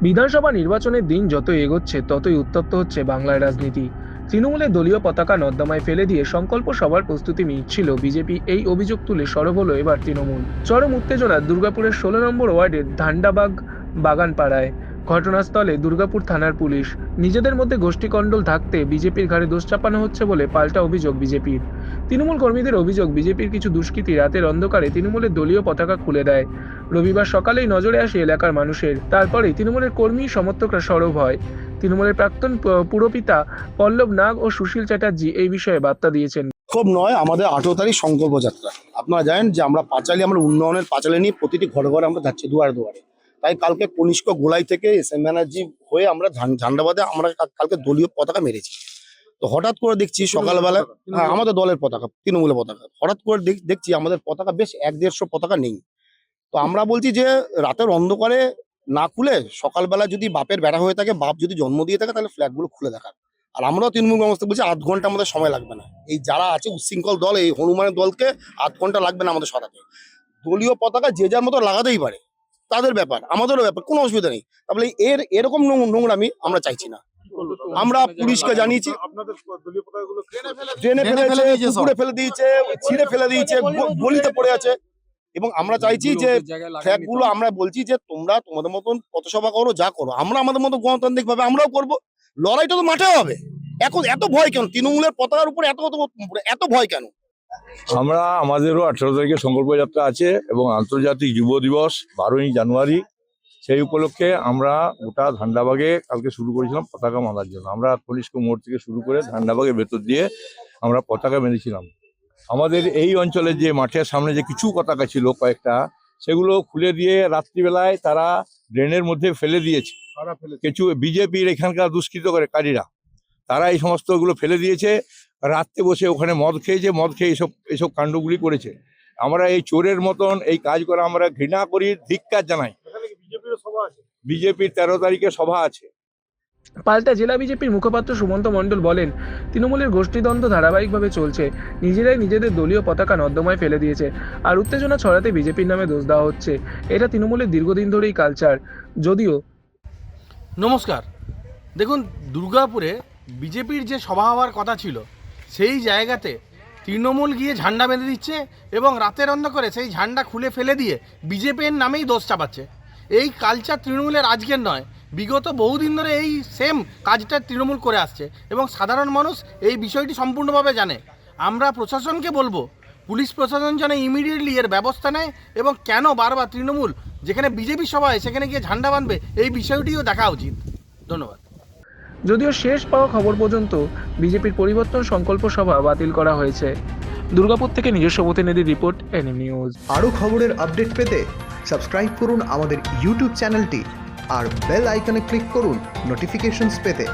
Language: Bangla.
বিধানসভা নির্বাচনের দিন যত এগোচ্ছে, ততই উত্তপ্ত হচ্ছে বাংলার রাজনীতি। তৃণমূলের দলীয় পতাকা নর্দমায় ফেলে দিয়ে সংকল্প সভার প্রস্তুতি নিচ্ছিল বিজেপি। এই অভিযোগ তুলে সরব হলো এবার তৃণমূল। চরম উত্তেজনা দুর্গাপুরের ষোলো নম্বর ওয়ার্ডের ধান্ডাবাগ বাগানপাড়ায়। ঘটনাস্থলে দুর্গাপুর থানার পুলিশ। নিজেদের মধ্যে গোষ্ঠীকণ্ডল থাকতে বিজেপির ঘাড়ে দোষ চাপানো হচ্ছে বলে পাল্টা অভিযোগ বিজেপির। তৃণমূল কর্মীদের অভিযোগ, বিজেপির কিছু দুষ্কৃতী রাতের অন্ধকারে তৃণমূলের দলীয় পতাকা খুলে দেয়। রবিবার সকালেই নজরে আসে এলাকার মানুষের। তারপরে তৃণমূলের কর্মী সমর্থকরা সরব হয়। তৃণমূলের প্রাক্তন পুরপিতা পল্লব নাগ ও সুশীল চ্যাটার্জি এই বিষয়ে বার্তা দিয়েছেন। বিক্ষোভ নয়, আমাদের আঠেরো তারিখ সংকল্প যাত্রা। আপনারা জানেন যে আমরা পাঁচালি, আমরা উন্নয়নের পাঁচালি নিয়ে প্রতিটি ঘরে ঘরে আমরা যাচ্ছি দুয়ারে দুয়ারে। তাই কালকে কনিষ্ক গোলাই থেকে এস এম ব্যানার্জি হয়ে আমরা ঝান- ঝান্ডাবাদে আমরা কালকে দলীয় পতাকা মেরেছি। তো হঠাৎ করে দেখছি সকালবেলা হ্যাঁ আমাদের দলের পতাকা। তৃণমূলের পতাকা। হঠাৎ করে দেখ- দেখছি আমাদের পতাকা বেশ এক দেড়শো পতাকা নেই। তো আমরা বলছি যে রাতের অন্ধকারে না খুলে সকালবেলা যদি বাপের বেড়া হয়ে থাকে বাপ যদি জন্ম দিয়ে থাকে তাহলে ফ্ল্যাগগুলো খুলে দেখার। আর আমরাও তৃণমূল ব্যবস্থা বলছি আধ ঘণ্টা আমাদের সময় লাগবে না। এই যারা আছে উচ্ছৃঙ্খল দল এই হনুমানের দলকে আধ ঘণ্টা লাগবে না আমাদের সরাতে দলীয় পতাকা যে যার মতো লাগাতেই পারে। তাদের ব্যাপার আমাদেরও ব্যাপার কোনো অসুবিধা নেই। তাহলে এর এরকম নোং- নোংরামি আমরা চাইছি না। আমরা পুলিশকে জানিয়েছি। ড্রেনে ফেলেছে পুকুরে ফেলে দিয়েছে ছিঁড়ে ফেলে দিয়েছে গলিতে পড়ে আছে। এবং আমরা চাইছি যে ফ্ল্যাগগুলো আমরা বলছি যে তোমরা তোমাদের মতন পথসভা করো যা করো। আমরা আমাদের মতো গণতান্ত্রিক ভাবে আমরাও করব। লড়াইটা তো মাঠে হবে। এখন এত ভয় কেন? তৃণমূলের পতাকার উপর এত এত ভয় কেন? আমরা আমাদেরও আঠেরো তারিখে সংকল্প যাত্রা আছে এবং আন্তর্জাতিক যুব দিবস বারোই জানুয়ারি। সেই উপলক্ষে আমরা গোটা ধান্ডাবাগে কালকে শুরু করেছিলাম পতাকা বাঁধার জন্য। আমরা কনিষ্ক মোড় থেকে শুরু করে ধান্ডাবাগের ভেতর দিয়ে আমরা পতাকা বেঁধেছিলাম। আমাদের এই অঞ্চলের যে মাঠের সামনে যে কিছু পতাকা ছিল কয়েকটা সেগুলো খুলে দিয়ে রাত্রিবেলায় তারা ড্রেনের মধ্যে ফেলে দিয়েছে। কিছু বিজেপির এখানকার দুষ্কৃতকারীরা তারা এই সমস্তগুলো ফেলে দিয়েছে। রাত্রে বসে ওখানে মদ খেয়েছে মদ খেয়ে এইসব এইসব কাণ্ডগুলি করেছে। আমরা এই চোরের মতন এই কাজ করা আমরা ঘৃণা করি ধিক্কার জানাই। বিজেপির তেরো তারিখে সভা আছে। পাল্টা জেলা বিজেপির মুখপাত্র সুমন্ত মণ্ডল বলেন তৃণমূলের গোষ্ঠীদ্বন্দ্ব ধারাবাহিকভাবে চলছে। নিজেরাই নিজেদের দলীয় পতাকা নর্দমায় ফেলে দিয়েছে। আর উত্তেজনা ছড়াতে বিজেপির নামে দোষ দেওয়া হচ্ছে। এটা তৃণমূলের দীর্ঘদিন ধরেই কালচার যদিও নমস্কার। দেখুন দুর্গাপুরে বিজেপির যে সভা হওয়ার কথা ছিল, সেই জায়গাতে তৃণমূল গিয়ে ঝান্ডা বেঁধে দিচ্ছে এবং রাতের অন্ধকারে সেই ঝান্ডা খুলে ফেলে দিয়ে বিজেপির নামেই দোষ চাপাচ্ছে। এই কালচার তৃণমূলের আজকের নয়, বিগত বহুদিন ধরে এই সেম কাজটা তৃণমূল করে আসছে এবং সাধারণ মানুষ এই বিষয়টি সম্পূর্ণভাবে জানে। আমরা প্রশাসনকে বলব, পুলিশ প্রশাসন যেন ইমিডিয়েটলি এর ব্যবস্থা নেয় এবং কেন বারবার তৃণমূল, যেখানে বিজেপি সভায় সেখানে গিয়ে ঝান্ডা বাঁধবে, এই বিষয়টিও দেখা উচিত। ধন্যবাদ। যদিও শেষ পাওয়া খবর পর্যন্ত বিজেপির পরিবর্তন সংকল্প সভা বাতিল করা হয়েছে। দুর্গাপুর থেকে নিজস্ব প্রতিনিধি রিপোর্ট এনএম নিউজ। আরও খবরের আপডেট পেতে সাবস্ক্রাইব করুন আমাদের ইউটিউব চ্যানেলটি আর বেল আইকনে ক্লিক করুন নোটিফিকেশনস পেতে।